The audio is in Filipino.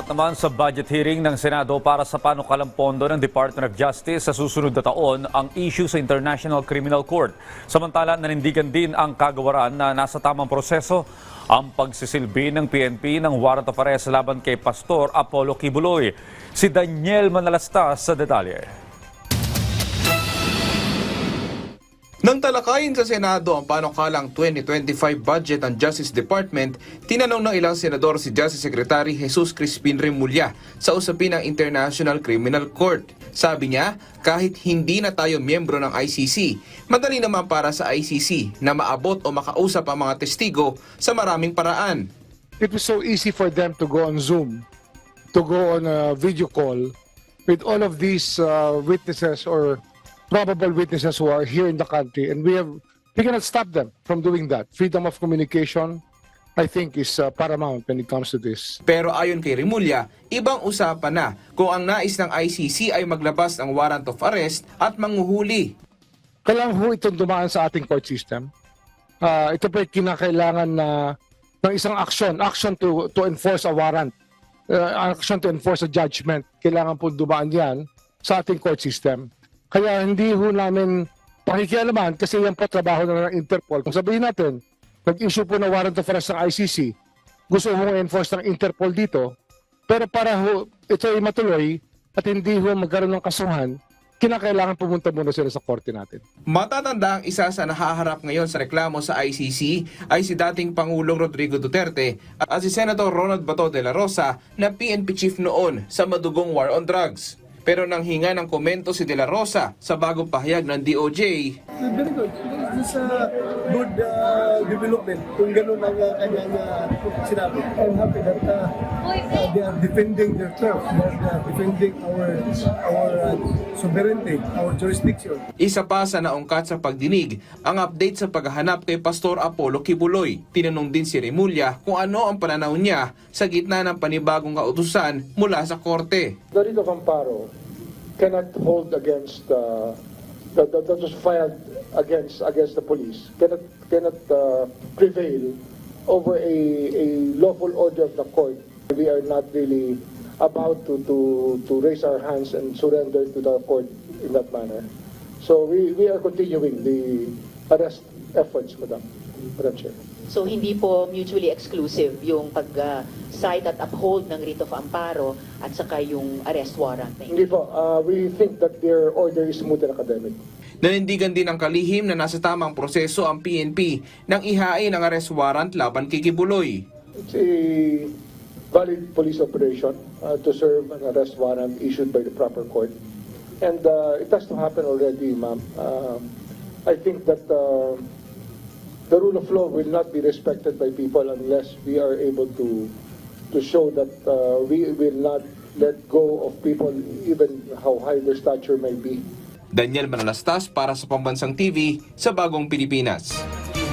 Sasalapat naman sa budget hearing ng Senado para sa panukalang pondo ng Department of Justice sa susunod na taon ang issue sa International Criminal Court. Samantala, nanindigan din ang kagawaran na nasa tamang proseso ang pagsisilbi ng PNP ng warrant of arrest laban kay Pastor Apollo Kibuloy. Si Daniel Manalastas sa detalye. Nang talakayin sa Senado ang panukalang 2025 budget ng Justice Department, tinanong ng ilang senador si Justice Secretary Jesus Crispin Remulla sa usapin ng International Criminal Court. Sabi niya, kahit hindi na tayo miyembro ng ICC, madali naman para sa ICC na maabot o makausap ang mga testigo sa maraming paraan. it was so easy for them to go on Zoom, to go on a video call with all of these uh, witnesses or probable witnesses who are here in the country, and we have we cannot stop them from doing that. Freedom of communication, I think, is uh, paramount when it comes to this. Pero ayon kay Remulla, ibang usapan na kung ang nais ng ICC ay maglabas ng warrant of arrest at manguhuli. Kailangan ho itong dumaan sa ating court system. Uh, ito pa kinakailangan na ng isang action, action to to enforce a warrant, uh, action to enforce a judgment. Kailangan po dumaan yan sa ating court system. Kaya hindi ho namin pakikialaman kasi yan po trabaho na ng Interpol. Kung sabihin natin, nag-issue po ng warrant of arrest ng ICC, gusto mo enforce ng Interpol dito, pero para ho ito ay matuloy at hindi ho magkaroon ng kasuhan, kinakailangan pumunta muna sila sa korte natin. Matatanda ang isa sa nahaharap ngayon sa reklamo sa ICC ay si dating Pangulong Rodrigo Duterte at si Senator Ronald Bato de la Rosa na PNP chief noon sa madugong war on drugs. Pero nang hinga ng komento si De La Rosa sa bagong pahayag ng DOJ, Very good. This is a good uh, development. Kung ganun ang uh, kanyang uh, sinabi. I'm happy that uh, uh, they are defending their turf. They are uh, defending our our uh, sovereignty, our jurisdiction. isa pa sa naungkat sa pagdinig ang update sa paghahanap kay Pastor Apollo Kibuloy. Tinanong din si Remulla kung ano ang pananaw niya sa gitna ng panibagong kautusan mula sa korte. the writ of amparo cannot hold against uh, that, that, that was filed against against the police cannot cannot uh, prevail over a, a lawful order of the court. We are not really about to, to, to raise our hands and surrender to the court in that manner. So we, we are continuing the arrest efforts, Madam, Madam Chair. So hindi po mutually exclusive yung pag-cite at uphold ng writ of amparo at saka yung arrest warrant. na Hindi po, uh, we think that their order is smooth and academic. Nanindigan din ang kalihim na nasa tamang proseso ang PNP nang ihain ang arrest warrant laban kay Kibuloy. It's a valid police operation uh, to serve an arrest warrant issued by the proper court. And uh, it has to happen already, ma'am. Um, I think that uh, the rule of law will not be respected by people unless we are able to to show that uh, we will not let go of people, even how high their stature may be. Daniel Manalastas para sa Pambansang TV sa Bagong Pilipinas.